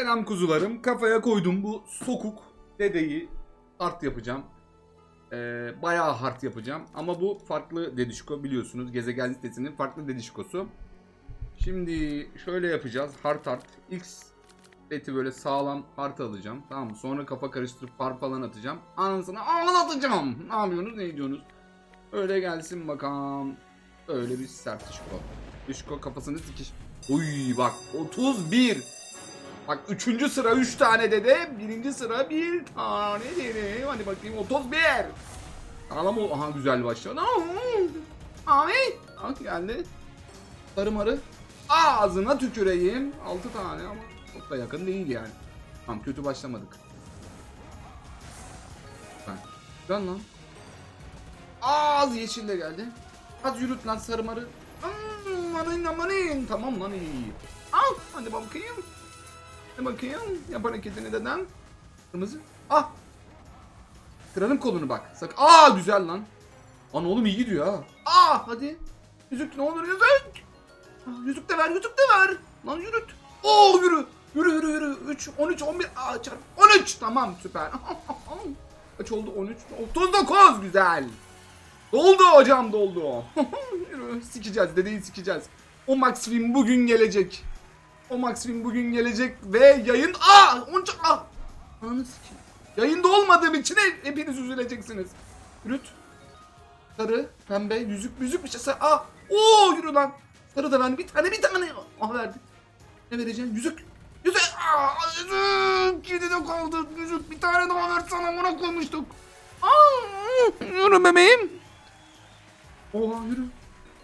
Selam kuzularım. Kafaya koydum bu sokuk dedeyi hard yapacağım. Ee, bayağı hard yapacağım. Ama bu farklı dedişko biliyorsunuz. Gezegen sitesinin farklı dedişkosu. Şimdi şöyle yapacağız. Hard hard. X seti böyle sağlam hard alacağım. Tamam mı? Sonra kafa karıştırıp par falan atacağım. Anasını ağlatacağım. Ne yapıyorsunuz? Ne ediyorsunuz? Öyle gelsin bakalım. Öyle bir sert dişko. Dişko kafasını sikiş. Uy bak 31. Bak üçüncü sıra 3 tane dede. Birinci sıra bir tane dede. Hadi bakayım 31. Sağlam ol. Aha güzel başladı. Ay. Ah geldi. Sarı marı. Ağzına tüküreyim. 6 tane ama çok da yakın değil yani. Tamam kötü başlamadık. Ben. Güzel lan. Az yeşil de geldi. Hadi yürüt lan sarı marı. Amanın amanın. Tamam lan iyi. Al hadi bakayım. Hadi bakayım. Yap hareketini deden. Kırmızı. Ah. Kırarım kolunu bak. Sak. Aa güzel lan. Lan oğlum iyi gidiyor ha. Aa hadi. Yüzük ne olur yüzük. Ah, Yüzük de ver yüzük de ver. Lan yürüt. Oo yürü. Yürü yürü yürü. 3, 13, 11. Aa çarp. 13. Tamam süper. Kaç oldu? 13. 39 güzel. Doldu hocam doldu. Yürü, sikeceğiz dedeyi sikeceğiz. O Max Film bugün gelecek. O Max Film bugün gelecek ve yayın... Aa! Onca... Aa! Ananı sikeyim. Yayında olmadığım için he- hepiniz üzüleceksiniz. Yürüt. Sarı, pembe, yüzük, yüzük bir şey. Sarı. Aa! Oo yürü lan. Sarı da ben bir tane bir tane. Ah verdi. Ne vereceğim? Yüzük. Yüzük. Aa! Yüzük. Yedi de kaldı. Yüzük bir tane daha versene. Buna koymuştuk. Aa! Yürü bebeğim. Oha yürü.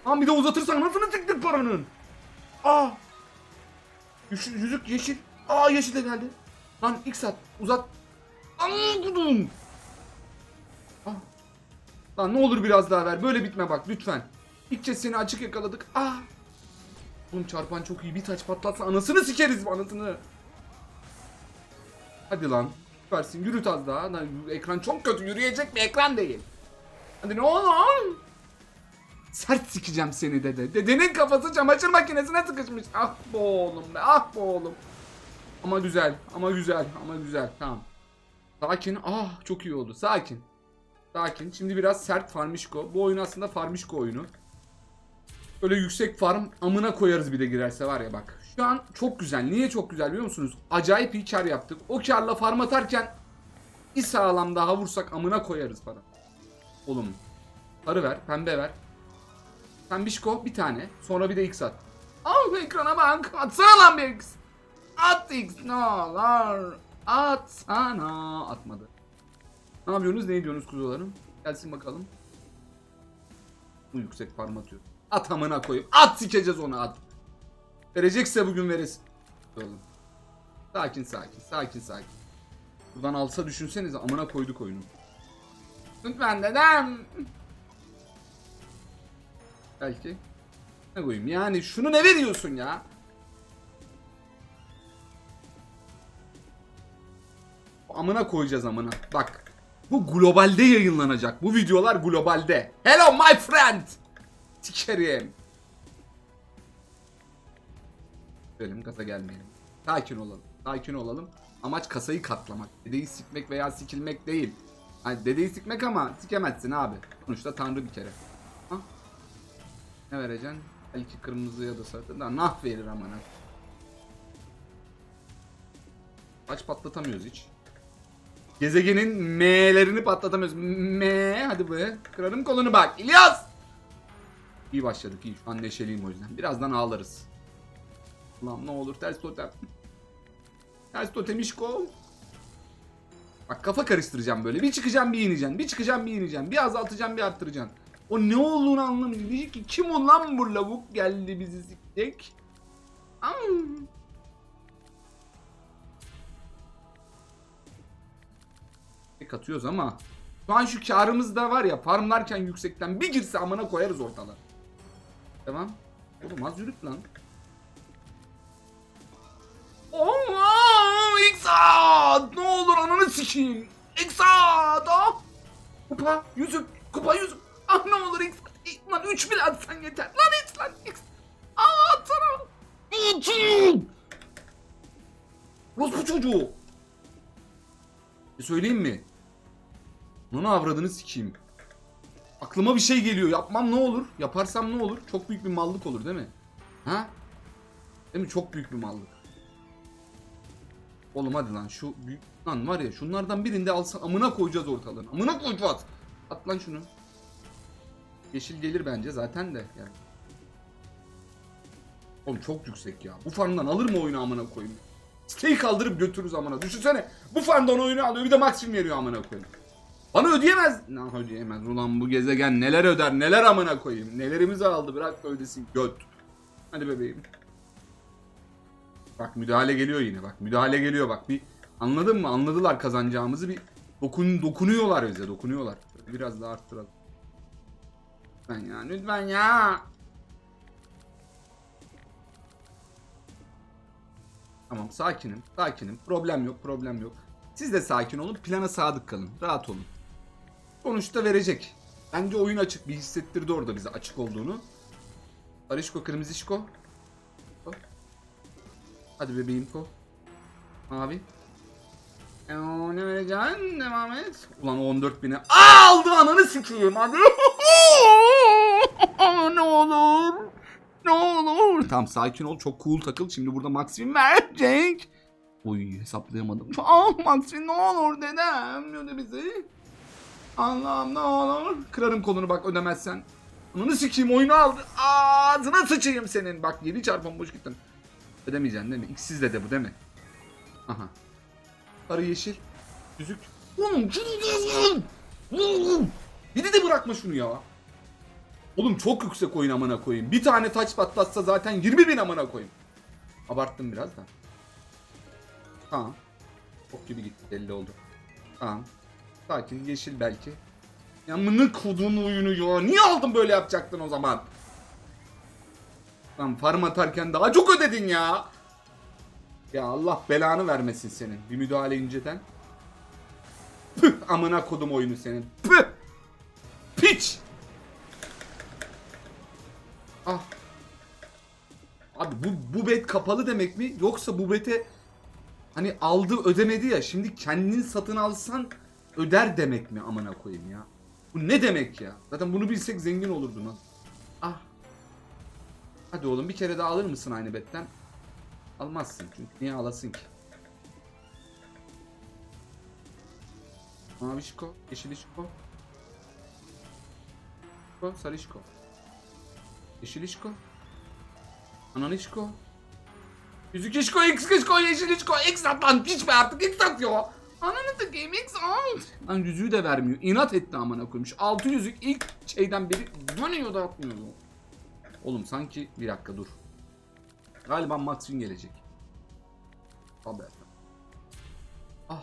Lan bir de uzatırsan nasıl siktir paranın? Aa. Yüz, yüzük yeşil. Aa yeşil de geldi. Lan ilk saat uzat. Anladım. Ah. Lan ne olur biraz daha ver. Böyle bitme bak lütfen. İlk kez seni açık yakaladık. Ah. Oğlum çarpan çok iyi. Bir taç patlatsa anasını sikeriz anasını. Hadi lan. Süpersin. Yürüt az daha. Lan, ekran çok kötü. Yürüyecek bir ekran değil. Hadi ne olur. Sert sikeceğim seni dede. Dedenin kafası çamaşır makinesine sıkışmış. Ah bu oğlum be. Ah bu oğlum. Ama güzel. Ama güzel. Ama güzel. Tamam. Sakin. Ah çok iyi oldu. Sakin. Sakin. Şimdi biraz sert farmişko. Bu oyun aslında farmişko oyunu. Böyle yüksek farm amına koyarız bir de girerse var ya bak. Şu an çok güzel. Niye çok güzel biliyor musunuz? Acayip iyi kar yaptık. O karla farm atarken bir sağlam daha vursak amına koyarız para. Oğlum. Sarı ver. Pembe ver. Pembişko bir tane. Sonra bir de X at. Al bu ekrana bak. Atsana lan bir X. At X ne olur. Atsana. Atmadı. Ne yapıyorsunuz? Ne ediyorsunuz kuzularım? Gelsin bakalım. Bu yüksek parma atıyor. At amına koyup. At sikeceğiz onu at. Verecekse bugün veresin. Oğlum. Sakin sakin. Sakin sakin. Buradan alsa düşünsenize amına koyduk oyunu. Lütfen dedem. Belki. Ne koyayım yani şunu ne veriyorsun ya? Amına koyacağız amına. Bak. Bu globalde yayınlanacak. Bu videolar globalde. Hello my friend. Sikerim. Verelim kasa gelmeyelim. Sakin olalım. Sakin olalım. Amaç kasayı katlamak. Dedeyi sikmek veya sikilmek değil. Hani dedeyi sikmek ama sikemezsin abi. Sonuçta tanrı bir kere. Ha? Ne vereceksin? Belki kırmızı ya da sarı. Da nah verir amına. Aç patlatamıyoruz hiç. Gezegenin M'lerini patlatamıyoruz. M hadi be. Kırarım kolunu bak. İlyas! İyi başladık iyi. Şu an neşeliyim o yüzden. Birazdan ağlarız. Ulan ne olur ters totem. Ters totem işko. Bak kafa karıştıracağım böyle. Bir çıkacağım bir ineceğim. Bir çıkacağım bir ineceğim. Bir azaltacağım bir arttıracağım. O ne olduğunu anlamıyorum. Diyecek ki kim o lan bu lavuk geldi bizi sikecek. Am. Tek atıyoruz ama şu an şu karımız da var ya farmlarken yüksekten bir girse amına koyarız ortalığı. Tamam. Oğlum az yürüt lan. Oo, İksat! Ne olur ananı sikeyim. İksat! Kupa, yüzük, kupa yüzük. Ah ne olur. İ- Lan 3 bile atsan yeter. Lan hiç lan İksat. Aa atsana. İki. Rospu çocuğu. Bir söyleyeyim mi? Bunu avradını sikeyim. Aklıma bir şey geliyor. Yapmam ne olur? Yaparsam ne olur? Çok büyük bir mallık olur değil mi? Ha? Değil mi? Çok büyük bir mallık. Oğlum hadi lan şu büyük lan var ya şunlardan birinde alsan amına koyacağız ortalığını. Amına koyacağız. At lan şunu. Yeşil gelir bence zaten de yani. Oğlum çok yüksek ya. Bu farmdan alır mı oyunu amına koyayım? Stake kaldırıp götürürüz amına. Düşünsene. Bu farmdan oyunu alıyor bir de maksimum veriyor amına koyayım. Bana ödeyemez. Ne ödeyemez ulan bu gezegen neler öder neler amına koyayım. Nelerimizi aldı bırak da ödesin göt. Hadi bebeğim. Bak müdahale geliyor yine bak müdahale geliyor bak bir anladın mı anladılar kazanacağımızı bir dokun dokunuyorlar bize dokunuyorlar. Biraz daha arttıralım. Lütfen ya lütfen ya. Tamam sakinim sakinim problem yok problem yok. Siz de sakin olun plana sadık kalın rahat olun. Sonuçta verecek. Bence oyun açık bir hissettirdi orada bize açık olduğunu. Arişko kırmızı şiko. Hadi bebeğim ko. Mavi. Ee, ne vereceksin? Devam et. Ulan o 14 bine. Aa, aldı ananı sikeyim hadi. ne olur. Ne olur. Tamam sakin ol. Çok cool takıl. Şimdi burada Maxim verecek. Oy hesaplayamadım. Ah Maxim ne olur dedem. Öde bizi. Allah'ım ne olur. Kırarım kolunu bak ödemezsen. Ananı sikeyim oyunu aldı. Ağzına sıçayım senin. Bak 7 çarpım boş gittin. Ödemeyeceksin değil mi? İkisiz de de bu değil mi? Aha. Sarı yeşil. Yüzük. Oğlum Oğlum. Bir de bırakma şunu ya. Oğlum çok yüksek oyun amına koyayım. Bir tane taç patlatsa zaten 20 bin amına koyayım. Abarttım biraz da. Tamam. Çok gibi gitti belli oldu. Tamam. Sakin yeşil belki. Ya mını kodun oyunu ya. Niye aldın böyle yapacaktın o zaman? Lan farm atarken daha çok ödedin ya. Ya Allah belanı vermesin senin. Bir müdahale inceden. Püh amına kodum oyunu senin. Püh. Piç. Ah. Abi bu, bu bet kapalı demek mi? Yoksa bu bete hani aldı ödemedi ya şimdi kendin satın alsan öder demek mi amına koyayım ya? Bu ne demek ya? Zaten bunu bilsek zengin olurdun ha. Ah. Hadi oğlum bir kere daha alır mısın aynı betten? Almazsın çünkü niye alasın ki? Mavi şiko, yeşil şiko. Şiko, sarı şiko. Yeşil şiko. Analı şiko. Yüzük şiko, X şiko, yeşil şiko. X at lan piç be artık X at ya. Ananı tıkayım X at. Lan yüzüğü de vermiyor. İnat etti amına koymuş. Altı yüzük ilk şeyden beri dönüyor da atmıyor. Oğlum sanki bir dakika dur. Galiba Maxwin gelecek. Haber. Ah.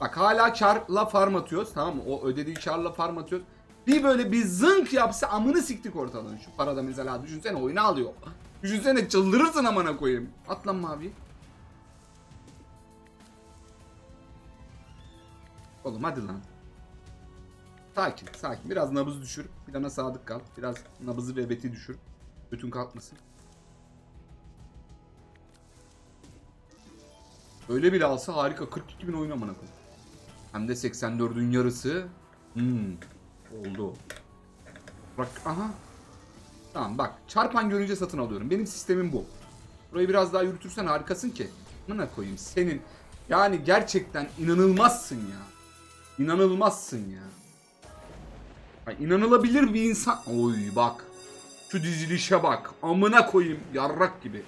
Bak hala karla farm atıyoruz tamam mı? O ödediği karla farm atıyoruz. Bir böyle bir zınk yapsa amını siktik ortadan. Şu parada mesela düşünsene oyunu alıyor. Düşünsene çıldırırsın amına koyayım. At lan mavi. Oğlum hadi lan. Sakin sakin. Biraz nabız düşür. Plana sadık kal. Biraz nabızı ve beti düşür. Bütün kalkmasın. Öyle bile alsa harika. 42 bin oyun amına koyayım. Hem de 84'ün yarısı. Hmm. Oldu. Bak aha. Tamam bak. Çarpan görünce satın alıyorum. Benim sistemim bu. Burayı biraz daha yürütürsen harikasın ki. Amına koyayım senin. Yani gerçekten inanılmazsın ya. İnanılmazsın ya. Ya inanılabilir bir insan. Oy bak. Şu dizilişe bak. Amına koyayım. Yarrak gibi.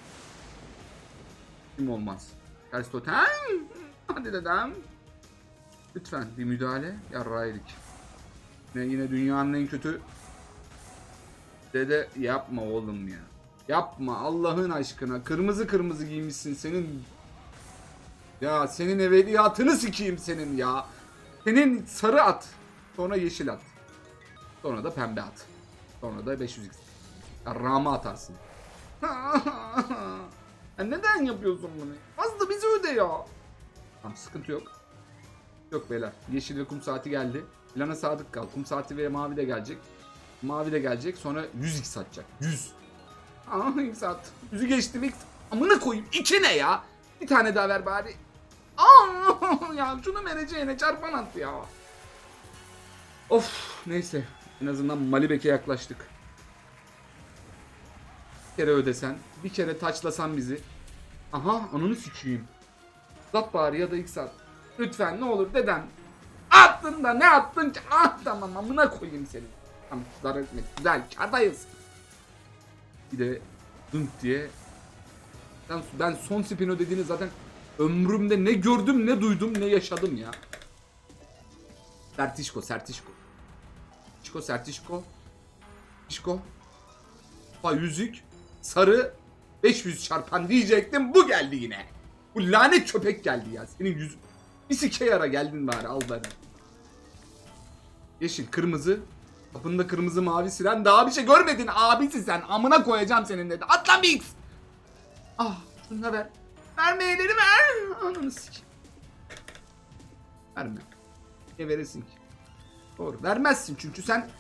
Kim olmaz. Ters. Hadi dedem. Lütfen bir müdahale. Yarrağı yedik. Yine, yine dünyanın en kötü. Dede yapma oğlum ya. Yapma Allah'ın aşkına. Kırmızı kırmızı giymişsin senin. Ya senin evveliyatını sikeyim senin ya. Senin sarı at. Sonra yeşil at. Sonra da pembe at. Sonra da 500x. Ya rama atarsın. ya neden yapıyorsun bunu? Az da bizi öde ya. Tamam sıkıntı yok. Yok beyler. Yeşil ve kum saati geldi. Plana sadık kal. Kum saati ve mavi de gelecek. Mavi de gelecek. Sonra 100x atacak. 100. Aa x at. 100'ü geçtim x. Amına koyayım. 2 ne ya? Bir tane daha ver bari. Aa, ya şunu vereceğine çarpan at ya. Of neyse. En azından Malibek'e yaklaştık. Kere ödesen. Bir kere taçlasan bizi. Aha ananı sikeyim. Zat bari ya da ilk saat. Lütfen ne olur dedem. Attın da ne attın ki? Ah tamam amına koyayım seni. Tamam zarar etmek güzel kardayız. Bir de dınk diye. Ben, ben son spin ödediğini zaten ömrümde ne gördüm ne duydum ne yaşadım ya. Sertişko sertişko. Sertişko sertişko. Sertişko. Yüzük. Sarı. 500 çarpan diyecektim bu geldi yine. Bu lanet köpek geldi ya. Senin yüz... Bir sike yara geldin bari al bari. Yeşil, kırmızı. Kapında kırmızı mavi siren. Daha bir şey görmedin abisi sen. Amına koyacağım senin dedi. Atla Mix. Ah şunu da ver. Verme elleri ver. Ananı sik. Verme. Ne veresin ki? Doğru. Vermezsin çünkü sen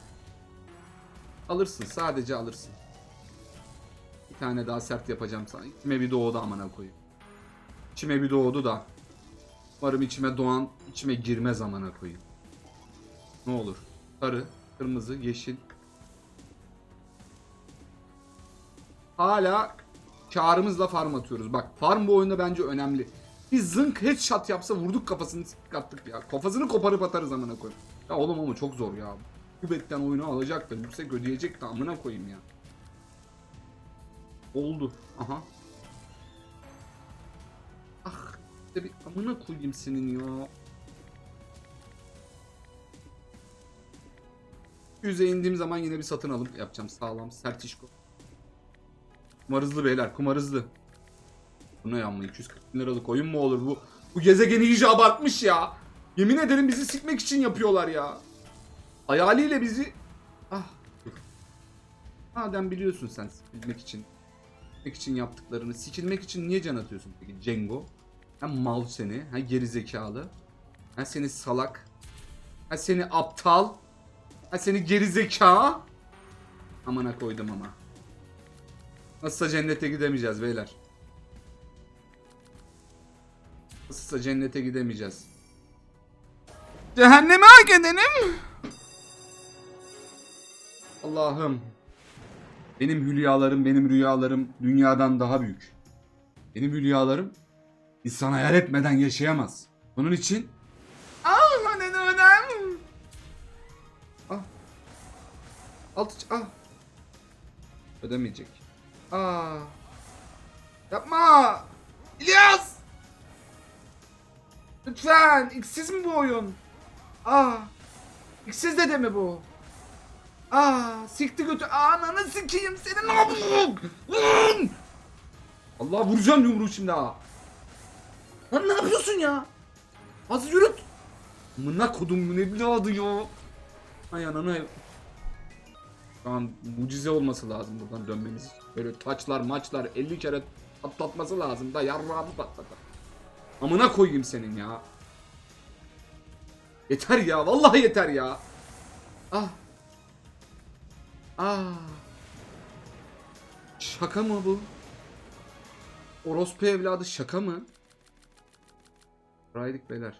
alırsın. Sadece alırsın. Tane daha sert yapacağım sana. İçime bir doğdu amına koyayım. İçime bir doğdu da. Umarım içime doğan içime girmez amına koyayım. Ne olur. Sarı, kırmızı, yeşil. Hala karımızla farm atıyoruz. Bak farm bu oyunda bence önemli. Bir zınk headshot yapsa vurduk kafasını siktik attık ya. Kafasını koparıp atarız amına koyayım. Ya oğlum ama çok zor ya. Bu betten oyunu alacak da yüksek ödeyecek de amına koyayım ya. Oldu. Aha. Ah. işte bir amına koyayım senin ya. Yüze indiğim zaman yine bir satın alım yapacağım. Sağlam sert işko. Kumar hızlı beyler kumar hızlı. Bu ne yanma 240 bin liralık oyun mu olur bu? Bu gezegeni iyice abartmış ya. Yemin ederim bizi sikmek için yapıyorlar ya. Hayaliyle bizi... Ah. Madem biliyorsun sen sikilmek için. Sikilmek için yaptıklarını. Sikilmek için niye can atıyorsun peki Cengo? Hem mal seni, hem geri zekalı. Hem seni salak. Hem seni aptal. Ha seni geri zeka. Amına koydum ama. Nasılsa cennete gidemeyeceğiz beyler. Nasılsa cennete gidemeyeceğiz. Cehenneme hak edenim. Allah'ım. Benim hülyalarım, benim rüyalarım dünyadan daha büyük. Benim hülyalarım insan hayal etmeden yaşayamaz. Bunun için Ah ne önem. Ah. Alt ah. Ödemeyecek. Aa. Yapma. İlyas. Lütfen. X'siz mi bu oyun? Aa. X'siz de mi bu? Aa, sikti götü. Ananı sikeyim seni ne! Allah vuracağım yumruğu şimdi ha. Lan ne yapıyorsun ya? Az yürüt. Mına kodum evladı ya. Ay ananı. Şu an mucize olması lazım buradan dönmemiz. Böyle taçlar maçlar 50 kere patlatması lazım da yarrağımı patladı. Amına koyayım senin ya. Yeter ya vallahi yeter ya. Ah. Ah. Şaka mı bu? Orospu evladı şaka mı? Raydik beyler.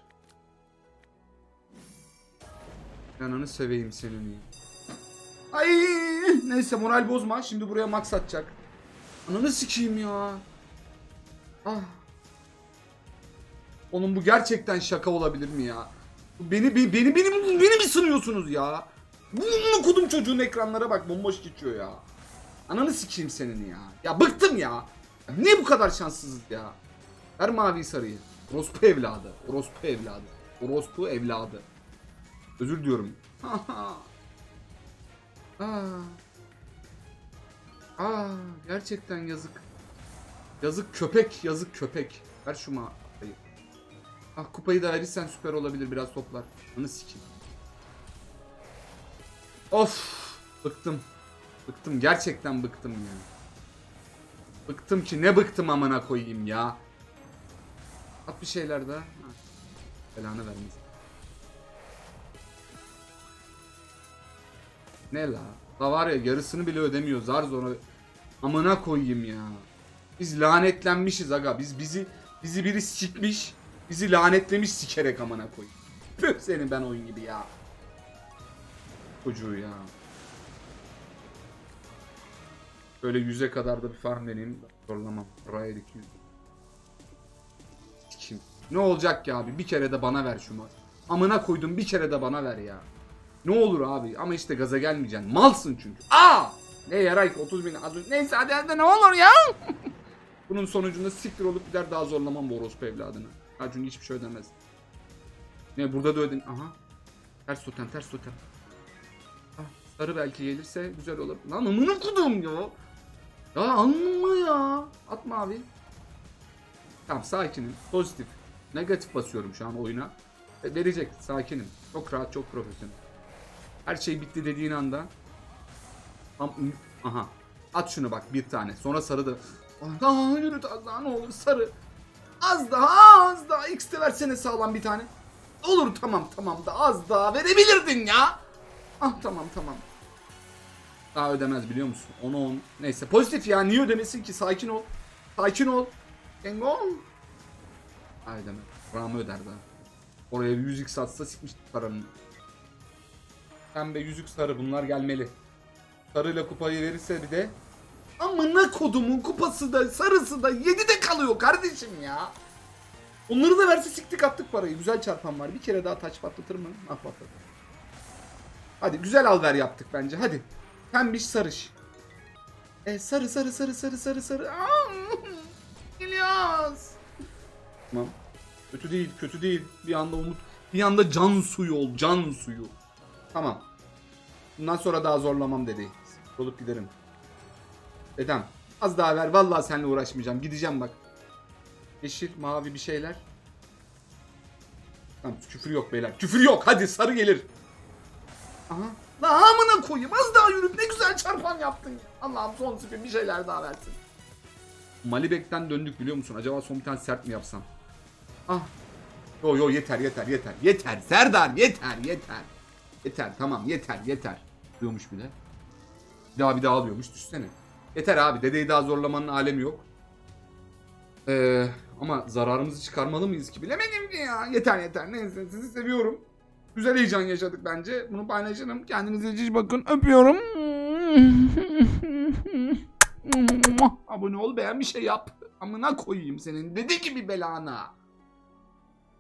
Yanını seveyim senin ya. Ay neyse moral bozma. Şimdi buraya max atacak. Ananı sikeyim ya. Ah. Oğlum bu gerçekten şaka olabilir mi ya? Beni beni beni beni, beni mi sınıyorsunuz ya? Bu kudum çocuğun ekranlara bak bomboş geçiyor ya. Ananı sikeyim senin ya. Ya bıktım ya. ya niye bu kadar şanssızız ya? Ver mavi sarıyı. Orospu evladı. Orospu evladı. Orospu evladı. Özür diliyorum. Aa. Aa, gerçekten yazık. Yazık köpek, yazık köpek. Ver şu ma-. Ah kupayı da verirsen süper olabilir biraz toplar. Anı sikeyim. Of, bıktım. Bıktım, gerçekten bıktım ya. Bıktım ki ne bıktım amına koyayım ya. At bir şeyler daha. Ha. Belanı vermesin. Ne la? Da var ya yarısını bile ödemiyor zar zor. Amına koyayım ya. Biz lanetlenmişiz aga. Biz bizi Bizi biri sikmiş. Bizi lanetlemiş sikerek amına koyayım. Püh senin ben oyun gibi ya. Çocuğu ya. Böyle yüze kadar da bir farm deneyim. Zorlamam. Rayel 200. Kim? Ne olacak ki abi? Bir kere de bana ver şu maç. Amına koydum bir kere de bana ver ya. Ne olur abi ama işte gaza gelmeyeceksin. Malsın çünkü. Aa! Ne yaray 30 bin. az Neyse hadi hadi ne olur ya. Bunun sonucunda siktir olup gider daha zorlamam bu orospu evladını. Ha hiçbir şey ödemez. Ne burada da ödün. Aha. Ters totem ters totem. Sarı belki gelirse güzel olur. Lan amına kudum ya. Ya anlama ya. Atma abi. Tamam sakinim. Pozitif. Negatif basıyorum şu an oyuna. E, verecek. Sakinim. Çok rahat, çok profesyonel. Her şey bitti dediğin anda. Tam, aha. At şunu bak bir tane. Sonra sarı da. Daha yürüt az daha ne olur sarı. Az daha az daha. X de versene sağlam bir tane. Olur tamam tamam da az daha verebilirdin ya. Ah tamam tamam. Daha ödemez biliyor musun? 10 10. Neyse pozitif ya niye ödemesin ki? Sakin ol. Sakin ol. Kengo. Daha ödemez. Ramı öder daha. Oraya bir yüzük satsa sikmiş paranın. Pembe yüzük sarı bunlar gelmeli. Sarıyla kupayı verirse bir de Amına kodumun kupası da sarısı da 7'de kalıyor kardeşim ya. Onları da verse siktik attık parayı. Güzel çarpan var. Bir kere daha taç patlatır mı? Ah patlatır. Hadi güzel alver yaptık bence. Hadi. Pembiş sarış. E sarı sarı sarı sarı sarı sarı. İlyas. Tamam. Kötü değil, kötü değil. Bir anda umut, bir anda can suyu ol, can suyu. Tamam. Bundan sonra daha zorlamam dedi. Olup giderim. Dedem, az daha ver. Vallahi seninle uğraşmayacağım. Gideceğim bak. Yeşil, mavi bir şeyler. Tamam, küfür yok beyler. Küfür yok. Hadi sarı gelir. Aha. La amına koyayım. Az daha yürüt. Ne güzel çarpan yaptın. ya. Allah'ım son spin bir şeyler daha versin. Malibek'ten döndük biliyor musun? Acaba son bir tane sert mi yapsam? Ah. Yo yo yeter yeter yeter. Yeter Serdar yeter yeter. Yeter tamam yeter yeter. Diyormuş bir de. Bir daha bir daha alıyormuş düşsene. Yeter abi dedeyi daha zorlamanın alemi yok. Ee, ama zararımızı çıkarmalı mıyız ki bilemedim ki ya. Yeter yeter neyse sizi seviyorum. Güzel heyecan yaşadık bence. Bunu paylaşırım. Kendinize iyi bakın. Öpüyorum. Abone ol beğen bir şey yap. Amına koyayım senin dedi gibi belana.